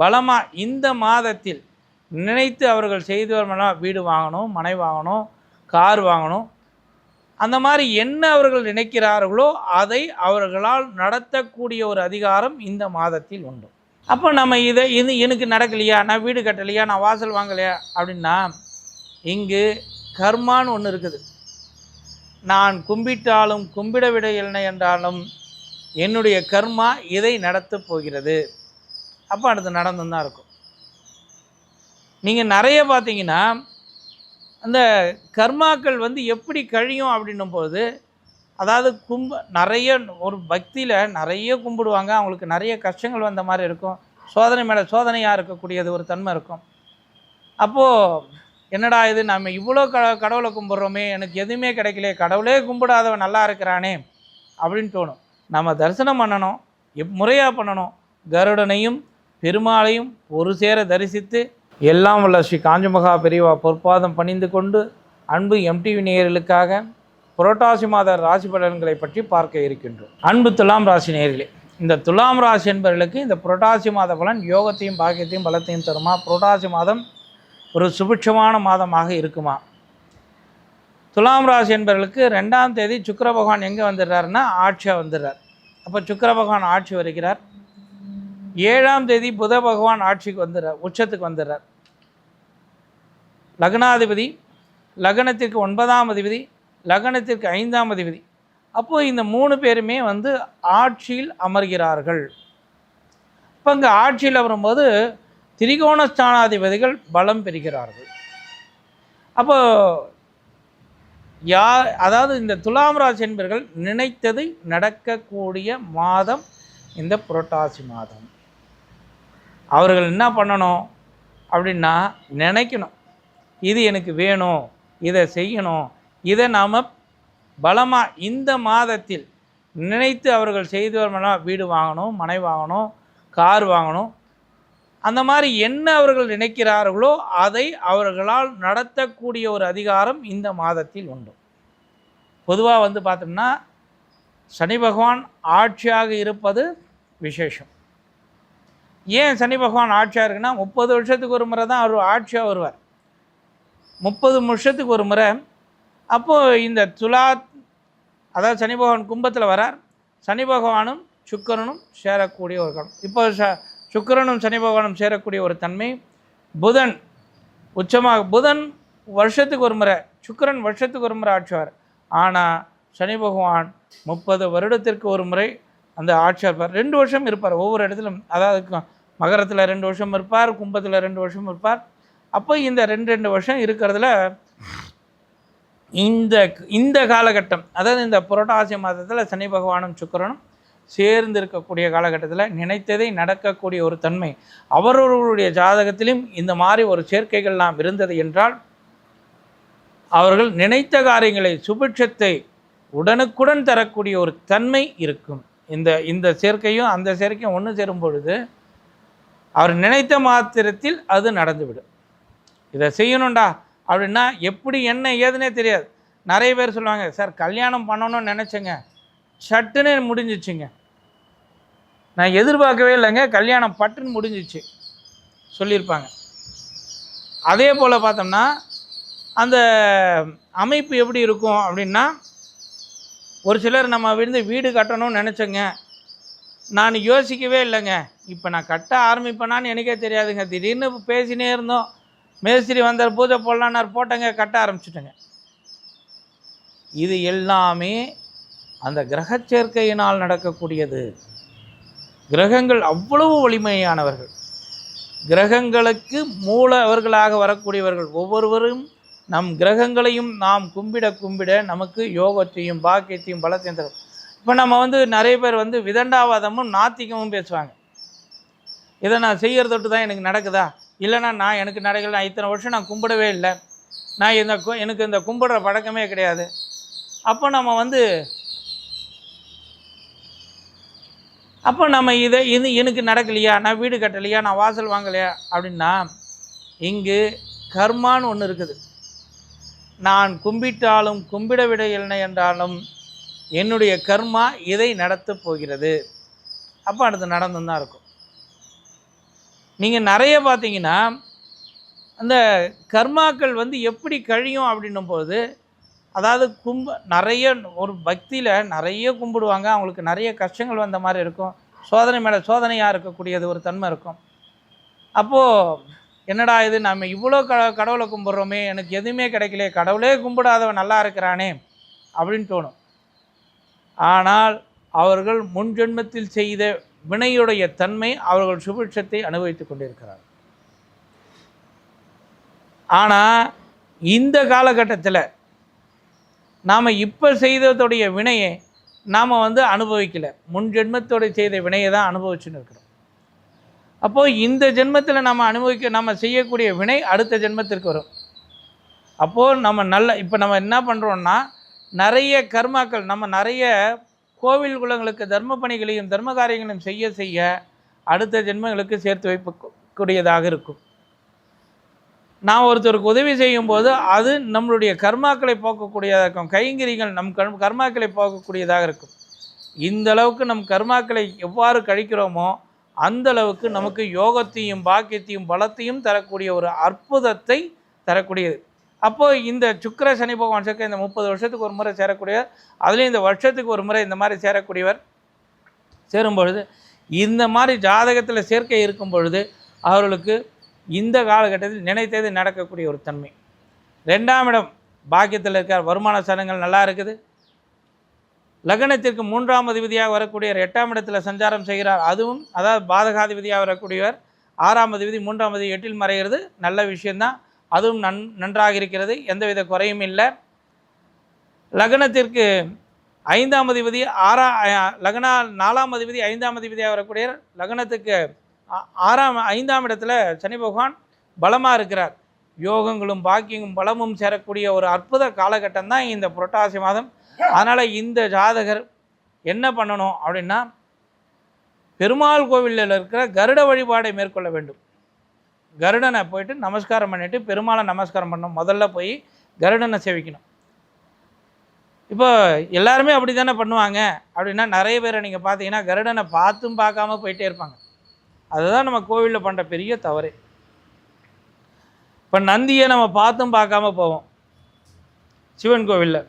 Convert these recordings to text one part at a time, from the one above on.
பலமாக இந்த மாதத்தில் நினைத்து அவர்கள் செய்து வரலாம் வீடு வாங்கணும் மனை வாங்கணும் கார் வாங்கணும் அந்த மாதிரி என்ன அவர்கள் நினைக்கிறார்களோ அதை அவர்களால் நடத்தக்கூடிய ஒரு அதிகாரம் இந்த மாதத்தில் உண்டு. அப்போ நம்ம இதை இது எனக்கு நடக்கலையா நான் வீடு கட்டலையா நான் வாசல் வாங்கலையா அப்படின்னா இங்கு கர்மான்னு ஒன்று இருக்குது. நான் கும்பிட்டாலும் கும்பிட விடவில்லை என்றாலும் என்னுடைய கர்மா இதை நடத்தப் போகிறது. அப்போ அடுத்து நடந்து தான் இருக்கும். நீங்கள் நிறைய பார்த்தீங்கன்னா அந்த கர்மாக்கள் வந்து எப்படி கழியும் அப்படின்னும் போது அதாவது கும்ப நிறைய ஒரு பக்தியில் நிறைய கும்பிடுவாங்க அவங்களுக்கு நிறைய கஷ்டங்கள் வந்த மாதிரி இருக்கும். சோதனை மேலே சோதனையாக இருக்கக்கூடியது ஒரு தன்மை இருக்கும். அப்போது என்னடா இது நம்ம இவ்வளோ க கடவுளை கும்பிட்றோமே எனக்கு எதுவுமே கிடைக்கல கடவுளே கும்பிடாதவன் நல்லா இருக்கிறானே அப்படின்னு தோணும். நம்ம தரிசனம் பண்ணணும் எப் முறையாக பண்ணணும். கருடனையும் பெருமாளையும் ஒரு சேர தரிசித்து எல்லாம் உள்ள ஸ்ரீ காஞ்சமகா பெரியவா பொற்பாதம் பணிந்து கொண்டு அன்பு எம்டிவி நேயர்களுக்காக புரட்டாசி மாத ராசி பலன்களை பற்றி பார்க்க இருக்கின்றோம். அன்பு துலாம் ராசி நேயர்களே இந்த துலாம் ராசி என்பவர்களுக்கு இந்த புரட்டாசி மாத பலன் யோகத்தையும் பாக்கியத்தையும் பலத்தையும் தருமா? புரட்டாசி மாதம் ஒரு சுபிட்சமான மாதமாக இருக்குமா? துலாம் ராசி என்பவர்களுக்கு ரெண்டாம் தேதி சுக்கர பகவான் எங்கே வந்துடுறாருன்னா ஆட்சியாக வந்துடுறார். அப்போ சுக்கர பகவான் ஆட்சி வருகிறார். ஏழாம் தேதி புத பகவான் ஆட்சிக்கு வந்துடுறார் உச்சத்துக்கு வந்துடுறார். லக்னாதிபதி லக்னத்திற்கு ஒன்பதாம் அதிபதி லக்னத்திற்கு ஐந்தாம் அதிபதி. அப்போது இந்த மூணு பேருமே வந்து ஆட்சியில் அமர்கிறார்கள். இப்போ இங்கே ஆட்சியில் வரும்போது திரிகோண ஸ்தானாதிபதிகள் பலம் பெறுகிறார்கள். அப்போ யார் அதாவது இந்த துலாம் ராசி என்பவர்கள் நினைத்தது நடக்கக்கூடிய மாதம் இந்த புரட்டாசி மாதம். அவர்கள் என்ன பண்ணணும் அப்படின்னா நினைக்கணும். இது எனக்கு வேணும் இதை செய்யணும். இதை நாம் பலமாக இந்த மாதத்தில் நினைத்து அவர்கள் செய்து வரலாம் வீடு வாங்கணும் மனை வாங்கணும் கார் வாங்கணும். அந்த மாதிரி என்ன அவர்கள் நினைக்கிறார்களோ அதை அவர்களால் நடத்தக்கூடிய ஒரு அதிகாரம் இந்த மாதத்தில் உண்டு. பொதுவாக வந்து பார்த்தோம்னா சனி பகவான் ஆட்சியாக இருப்பது விசேஷம். ஏன் சனி பகவான் ஆட்சியாக இருக்குன்னா முப்பது வருஷத்துக்கு ஒரு முறை தான் அவர் ஆட்சியாக வருவார். முப்பது வருஷத்துக்கு ஒரு முறை. அப்போது இந்த துலா அதாவது சனி பகவான் கும்பத்தில் வரார். சனி பகவானும் சுக்கரனும் சேரக்கூடிய ஒரு காலம். இப்போ ச சுக்கரனும் சனி பகவானும் சேரக்கூடிய ஒரு தன்மை புதன் உச்சமாக புதன் வருஷத்துக்கு ஒரு முறை சுக்கரன் வருஷத்துக்கு ஒரு முறை ஆட்சியார் ஆனால் சனி பகவான் முப்பது வருடத்திற்கு ஒரு முறை அந்த ஆட்சியார் இருப்பார் ரெண்டு வருஷம் இருப்பார் ஒவ்வொரு இடத்துலையும் அதாவது மகரத்தில் ரெண்டு வருஷம் இருப்பார் கும்பத்தில் ரெண்டு வருஷம் இருப்பார். அப்போ இந்த ரெண்டு ரெண்டு வருஷம் இருக்கிறதுல இந்த இந்த காலகட்டம் அதாவது இந்த புரட்டாசி மாதத்தில் சனி பகவானும் சுக்கிரனும் சேர்ந்து இருக்கக்கூடிய காலகட்டத்தில் நினைத்ததை நடக்கக்கூடிய ஒரு தன்மை அவரவர்களுடைய ஜாதகத்திலும் இந்த மாதிரி ஒரு சேர்க்கைகள் நாம் இருந்தது என்றால் அவர்கள் நினைத்த காரியங்களை சுபிட்சத்தை உடனுக்குடன் தரக்கூடிய ஒரு தன்மை இருக்கும். இந்த இந்த சேர்க்கையும் அந்த சேர்க்கையும் ஒன்று சேரும் பொழுது அவர் நினைத்த மாத்திரத்தில் அது நடந்துவிடும். இதை செய்யணும்டா அப்படின்னா எப்படி என்ன ஏதுனே தெரியாது. நிறைய பேர் சொல்லுவாங்க சார் கல்யாணம் பண்ணணும்னு நினச்சேங்க. சட்டுன்னு முடிஞ்சிச்சுங்க. நான் எதிர்பார்க்கவே இல்லைங்க. கல்யாணம் பட்டுன்னு முடிஞ்சிச்சு. சொல்லியிருப்பாங்க. அதே போல் பார்த்தோம்னா அந்த அமைப்பு எப்படி இருக்கும் அப்படின்னா ஒரு சிலர் நம்ம விழுந்து வீடு கட்டணும்னு நினச்சேங்க. நான் யோசிக்கவே இல்லைங்க. இப்போ நான் கட்ட ஆரம்பிப்பேனான்னு எனக்கே தெரியாதுங்க. திடீர்னு பேசினே இருந்தோம். மேஸ்திரி வந்தார் பூஜை போடலான்னார் போட்டேங்க கட்ட ஆரம்பிச்சிட்டேங்க. இது எல்லாமே அந்த கிரக சேர்க்கையினால் நடக்கக்கூடியது. கிரகங்கள் அவ்வளவு வலிமையானவர்கள். கிரகங்களுக்கு மூலவர்களாக வரக்கூடியவர்கள் ஒவ்வொருவரும் நம் கிரகங்களையும் நாம் கும்பிட கும்பிட நமக்கு யோகத்தையும் பாக்கியத்தையும் பலத்தையும் தரும். இப்போ நம்ம வந்து நிறைய பேர் வந்து விதண்டாவாதமும் நாத்திகமும் பேசுவாங்க. இதை நான் செய்கிறதொட்டு தான் எனக்கு நடக்குதா? இல்லைன்னா நான் எனக்கு நடக்கல நான் இத்தனை வருஷம் நான் கும்பிடவே இல்லை. நான் இந்த எனக்கு இந்த கும்பிடுற பழக்கமே கிடையாது. அப்போ நம்ம வந்து அப்போ நம்ம இதை இது எனக்கு நடக்கலையா? நான் வீடு கட்டலையா? நான் வாசல் வாங்கலையா? அப்படின்னா இங்கு கர்மான்னு ஒன்று இருக்குது. நான் கும்பிட்டாலும் கும்பிட விடவில்லை என்றாலும் என்னுடைய கர்மா இதை நடத்தப் போகிறது. அப்போ அடுத்து நடந்து தான் இருக்கும். நீங்கள் நிறைய பார்த்தீங்கன்னா அந்த கர்மாக்கள் வந்து எப்படி கழியும் அப்படின்னும் போது அதாவது கும்ப நிறைய ஒரு பக்தியில் நிறைய கும்பிடுவாங்க. அவங்களுக்கு நிறைய கஷ்டங்கள் வந்த மாதிரி இருக்கும். சோதனை மேலே சோதனையாக இருக்கக்கூடியது ஒரு தன்மை இருக்கும். அப்போது என்னடா இது நம்ம இவ்வளோ க கடவுளை கும்பிட்றோமே எனக்கு எதுவுமே கிடைக்கல கடவுளே கும்பிடாதவன் நல்லா இருக்கிறானே அப்படின்னு தோணும். ஆனால் அவர்கள் முன் ஜென்மத்தில் செய்த வினையுடைய தன்மை அவர்கள் சுபிட்சத்தை அனுபவித்துக் கொண்டிருக்கிறார் ஆனால் இந்த காலகட்டத்தில் நாம் இப்போ செய்ததுடைய வினையை நாம் வந்து அனுபவிக்கலை. முன் ஜென்மத்தோட செய்த வினையை தான் அனுபவிச்சுன்னு இருக்கிறோம். அப்போது இந்த ஜென்மத்தில் நம்ம அனுபவிக்க நம்ம செய்யக்கூடிய வினை அடுத்த ஜென்மத்திற்கு வரும். அப்போது நம்ம நல்ல இப்போ நம்ம என்ன பண்ணுறோன்னா நிறைய கர்மாக்கள் நம்ம நிறைய கோவில் குலங்களுக்கு தர்ம பணிகளையும் தர்ம காரியங்களையும் செய்ய செய்ய அடுத்த ஜென்மங்களுக்கு சேர்த்து வைக்கக்கூடியதாக இருக்கும். நான் ஒருத்தருக்கு உதவி செய்யும்போது அது நம்மளுடைய கர்மாக்களை போக்கக்கூடியதாக இருக்கும். கைங்கிரிகள் நம் கர் கர்மாக்களை போக்கக்கூடியதாக இருக்கும். இந்த அளவுக்கு நம் கர்மாக்களை எவ்வாறு கழிக்கிறோமோ அந்த அளவுக்கு நமக்கு யோகத்தையும் பாக்கியத்தையும் பலத்தையும் தரக்கூடிய ஒரு அற்புதத்தை தரக்கூடியது. அப்போது இந்த சுக்கிர சனி பகவான் சேர்க்க இந்த முப்பது வருஷத்துக்கு ஒரு முறை சேரக்கூடியவர் அதுலேயும் இந்த வருஷத்துக்கு ஒரு முறை இந்த மாதிரி சேரக்கூடியவர் சேரும் பொழுது இந்த மாதிரி ஜாதகத்தில் சேர்க்கை இருக்கும் பொழுது அவர்களுக்கு இந்த காலகட்டத்தில் நினைத்தது நடக்கக்கூடிய ஒரு தன்மை. ரெண்டாம் இடம் பாக்கியத்தில் இருக்கார் வருமான சனங்கள் நல்லா இருக்குது. லக்னத்திற்கு மூன்றாம் அதிபதியாக வரக்கூடியவர் எட்டாம் இடத்தில் சஞ்சாரம் செய்கிறார் அதுவும் அதாவது பாதகாதிபதியாக வரக்கூடியவர் ஆறாம் அதிபதி மூன்றாம் அதிபதி எட்டில் மறைகிறது நல்ல விஷயந்தான் அதுவும் நன் நன்றாக இருக்கிறது. எந்தவித குறையும் இல்லை. லக்னத்திற்கு ஐந்தாம் அதிபதி ஆறா லக்னா நாலாம் அதிபதி ஐந்தாம் அதிபதியாக வரக்கூடிய லக்னத்துக்கு ஆ- ஆறாம் ஐந்தாம் இடத்துல சனி பகவான் பலமாக இருக்கிறார். யோகங்களும் பாக்கியங்களும் பலமும் சேரக்கூடிய ஒரு அற்புத காலகட்டம் தான் இந்த புரட்டாசி மாதம். அதனால் இந்த ஜாதகர் என்ன பண்ணணும் அப்படின்னா பெருமாள் கோவிலில் இருக்கிற கருட வழிபாடை மேற்கொள்ள வேண்டும். கருடனை போயிட்டு நமஸ்காரம் பண்ணிவிட்டு பெருமாளை நமஸ்காரம் பண்ணணும். முதல்ல போய் கருடனை சேவிக்கணும். இப்போ எல்லாருமே அப்படி தானே பண்ணுவாங்க? அப்படின்னா நிறைய பேரை நீங்கள் பார்த்தீங்கன்னா கருடனை பார்த்தும் பார்க்காம போயிட்டே இருப்பாங்க. அதுதான் நம்ம கோவிலில் பண்ணுற பெரிய தவறு. இப்போ நந்தியை நம்ம பார்த்தும் பார்க்காம போவோம். சிவன் கோவிலில்.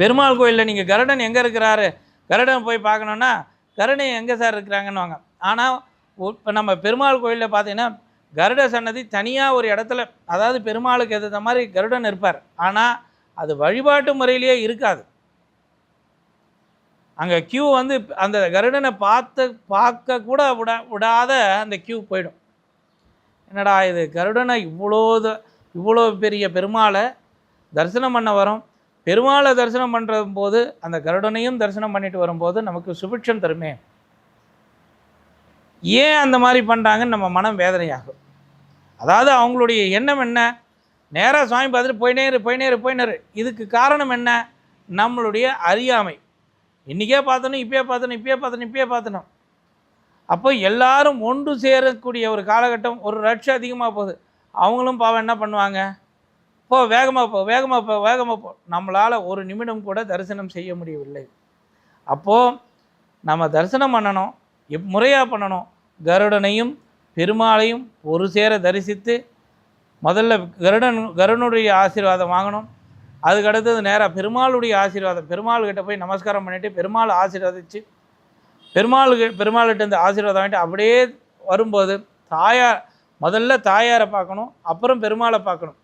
பெருமாள் கோவிலில் நீங்கள் கருடன் எங்கே இருக்கிறாரு? கருடன் போய் பார்க்கணுன்னா கருடன் எங்கே சார் இருக்கிறாங்கன்னு வாங்க ஆனால் இப்போ நம்ம பெருமாள் கோவிலில் பார்த்தீங்கன்னா கருட சன்னதி தனியாக ஒரு இடத்துல அதாவது பெருமாளுக்கு எதிர்த்த மாதிரி கருடன் இருப்பார். ஆனால் அது வழிபாட்டு முறையிலேயே இருக்காது. அங்கே கியூ வந்து அந்த கருடனை பார்த்து பார்க்க கூட விட விடாத அந்த கியூ போயிடும். என்னடா இது கருடனை இவ்வளோ இவ்வளோ பெரிய பெருமாளை தரிசனம் பண்ண வரோம். பெருமாளை தரிசனம் பண்ணுற போது அந்த கருடனையும் தரிசனம் பண்ணிட்டு வரும்போது நமக்கு சுபிட்சம் தருமே. ஏன் அந்த மாதிரி பண்ணுறாங்கன்னு நம்ம மனம் வேதனையாகும். அதாவது அவங்களுடைய எண்ணம் என்ன? நேராக சுவாமி பார்த்துட்டு போயினேரு போயினேரு போயினேரு. இதுக்கு காரணம் என்ன? நம்மளுடைய அறியாமை. இன்றைக்கே பார்த்தணும் இப்பயே பார்த்தணும் இப்பயே பார்த்தணும் இப்பயே பார்த்தணும் அப்போ எல்லாரும் ஒன்று சேரக்கூடிய ஒரு காலகட்டம் ஒரு ரட்சம் அதிகமாக போகுது. அவங்களும் பாவம் என்ன பண்ணுவாங்க? போ வேகமாக போ வேகமாக போ வேகமாக போ. நம்மளால் ஒரு நிமிடம் கூட தரிசனம் செய்ய முடியவில்லை. அப்போது நம்ம தரிசனம் பண்ணணும். முறையாக பண்ணணும். கருடனையும் பெருமாளையும் ஒரு சேர தரிசித்து முதல்ல கருடன் கருடனுடைய ஆசீர்வாதம் வாங்கணும். அதுக்கு அடுத்தது நேராக பெருமாளுடைய ஆசீர்வாதம். பெருமாள்கிட்ட போய் நமஸ்காரம் பண்ணிவிட்டு பெருமாள் ஆசீர்வதிச்சு பெருமாளுக்கு பெருமாள்கிட்ட இந்த ஆசீர்வாதம் வாங்கிட்டு அப்படியே வரும்போது தாயார் முதல்ல தாயாரை பார்க்கணும் அப்புறம் பெருமாளை பார்க்கணும்.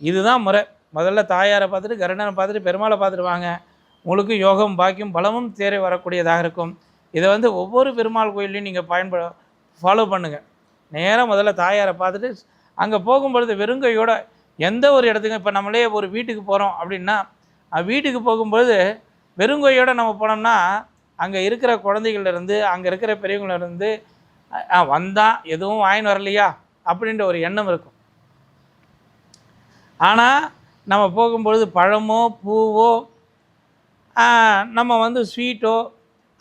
இதுதான் முறை. முதல்ல தாயாரை பார்த்துட்டு கருடனை பார்த்துட்டு பெருமாளை பார்த்துட்டு வாங்க. உங்களுக்கு யோகம் பாக்கியம் பலமும் தேரை வரக்கூடியதாக இருக்கும். இதை வந்து ஒவ்வொரு பெருமாள் கோயிலையும் நீங்கள் பயன்பட ஃபாலோ பண்ணுங்கள் நேராக முதல்ல தாயாரை பார்த்துட்டு அங்கே போகும்பொழுது வெறுங்கையோட எந்த ஒரு இடத்துக்கும் இப்போ நம்மளே ஒரு வீட்டுக்கு போகிறோம் அப்படின்னா வீட்டுக்கு போகும்பொழுது வெறுங்கையோடு நம்ம போனோம்னா அங்கே இருக்கிற குழந்தைகள்லேருந்து அங்கே இருக்கிற பெரியவங்களிருந்து வந்தால் எதுவும் வாங்கின்னு வரலையா? அப்படின்ற ஒரு எண்ணம் இருக்கும். ஆனால் நம்ம போகும்பொழுது பழமோ பூவோ நம்ம வந்து ஸ்வீட்டோ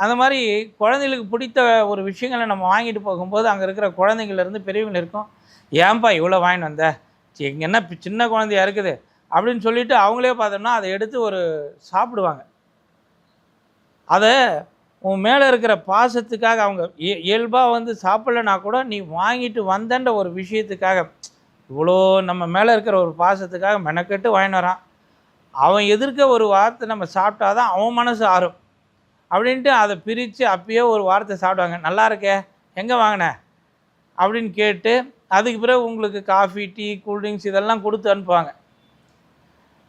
அந்த மாதிரி குழந்தைகளுக்கு பிடித்த ஒரு விஷயங்களை நம்ம வாங்கிட்டு போகும்போது அங்கே இருக்கிற குழந்தைங்கள்லேருந்து பெரியவங்க இருக்கும். ஏன்பா இவ்வளோ வாங்கிட்டு வந்த? சி, என்ன சின்ன குழந்தையா இருக்குது? அப்படின்னு சொல்லிட்டு அவங்களே பார்த்தோம்னா அதை எடுத்து ஒரு சாப்பிடுவாங்க. அதை உன் மேலே இருக்கிற பாசத்துக்காக அவங்க இயல்பாக வந்து சாப்பிட்லனா கூட நீ வாங்கிட்டு வந்தன்ற ஒரு விஷயத்துக்காக இவ்வளோ நம்ம மேலே இருக்கிற ஒரு பாசத்துக்காக மெனக்கெட்டு வாங்கிட்டு வரான். அவன் எதிர்க்க ஒரு வார்த்தை நம்ம சாப்பிட்டாதான் அவன் மனசு ஆறும். அப்படின்ட்டு அதை பிரித்து அப்பயே ஒரு வாரத்தை சாப்பிடுவாங்க. நல்லா இருக்கே எங்கே வாங்கின? அப்படின்னு கேட்டு அதுக்கு பிறகு உங்களுக்கு காஃபி டீ கூல்ட்ரிங்க்ஸ் இதெல்லாம் கொடுத்து அனுப்புவாங்க.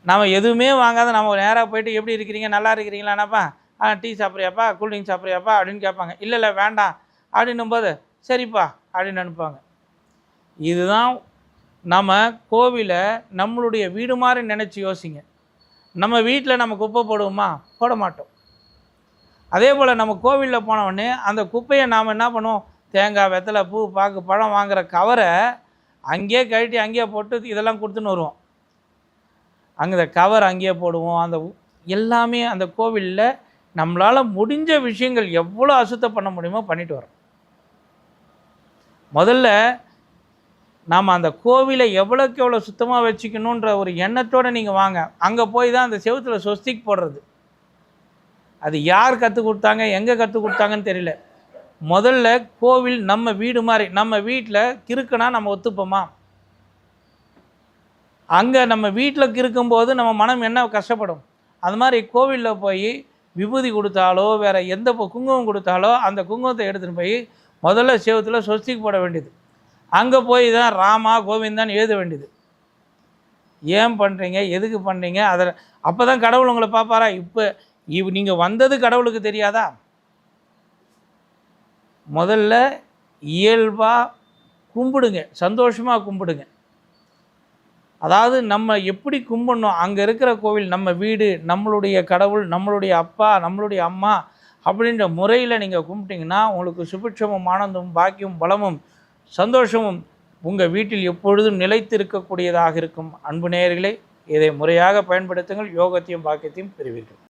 நம்ம எதுவுமே வாங்காத நம்ம நேராக போயிட்டு எப்படி இருக்கிறீங்க? நல்லா இருக்கிறீங்களானாப்பா ஆ டீ சாப்பிட்றியாப்பா? கூல்ட்ரிங்க் சாப்பிட்றியாப்பா? அப்படின்னு கேட்பாங்க. இல்லை இல்லை வேண்டாம். அப்படின்னும் போது சரிப்பா அப்படின்னு அனுப்புவாங்க. இதுதான் நம்ம கோவிலை நம்மளுடைய வீடு மாதிரி நினச்சி யோசிங்க. நம்ம வீட்டில் நம்ம குப்பை போடுவோமா? போட மாட்டோம். அதே போல் நம்ம கோவிலில் போனவொடனே அந்த குப்பையை நாம் என்ன பண்ணுவோம்? தேங்காய் வெத்தலை பூ பாக்கு பழம் வாங்குகிற கவரை அங்கேயே கழட்டி அங்கேயே போட்டு இதெல்லாம் கொடுத்துன்னு வருவோம். அங்கே இந்த கவர் அங்கேயே போடுவோம். அந்த எல்லாமே அந்த கோவிலில் நம்மளால் முடிஞ்ச விஷயங்கள் எவ்வளோ அசுத்தம் பண்ண முடியுமோ பண்ணிட்டு வரோம் முதல்ல நாம் அந்த கோவிலை எவ்வளோக்கு எவ்வளோ சுத்தமாக வச்சுக்கணுன்ற ஒரு எண்ணத்தோடு நீங்கள் வாங்க. அங்கே போய் தான் அந்த செவுத்துல சொஸ்திக் போடுறது. அது யார் கற்றுக் கொடுத்தாங்க எங்கே கற்றுக் கொடுத்தாங்கன்னு தெரியல. முதல்ல கோவில் நம்ம வீடு மாதிரி நம்ம வீட்டில் கிறுக்குனா நம்ம ஒத்துப்போமா? அங்கே நம்ம வீட்டில் கிறுக்கும்போது நம்ம மனம் என்ன கஷ்டப்படும்? அது மாதிரி கோவிலில் போய் விபூதி கொடுத்தாலோ வேறு எந்த குங்குமம் கொடுத்தாலோ அந்த குங்குமத்தை எடுத்துகிட்டு போய் முதல்ல செவத்தில் சொஸ்திக்கு போட வேண்டியது. அங்கே போய் தான் ராமா கோவிந்தான்னு எழுத வேண்டியது. ஏன் பண்ணுறீங்க எதுக்கு பண்ணுறீங்க அதில் அப்போ தான் கடவுள் உங்களை பார்ப்பாரா? இப்போ இவ் நீங்கள் வந்தது கடவுளுக்கு தெரியாதா? முதல்ல இயல்பாக கும்பிடுங்க சந்தோஷமாக கும்பிடுங்க. அதாவது நம்ம எப்படி கும்பிடணும்? அங்கே இருக்கிற கோவில் நம்ம வீடு நம்மளுடைய கடவுள் நம்மளுடைய அப்பா நம்மளுடைய அம்மா அப்படின்ற முறையில் நீங்கள் கும்பிட்டிங்கன்னா உங்களுக்கு சுபிட்சமும் ஆனந்தமும் பாக்கியமும் பலமும் சந்தோஷமும் உங்கள் வீட்டில் எப்பொழுதும் நிலைத்திருக்கக்கூடியதாக இருக்கும். அன்பு நேயர்களே இதை முறையாக பயன்படுத்துங்கள் யோகத்தையும் பாக்கியத்தையும் பெறுவீர்கள்.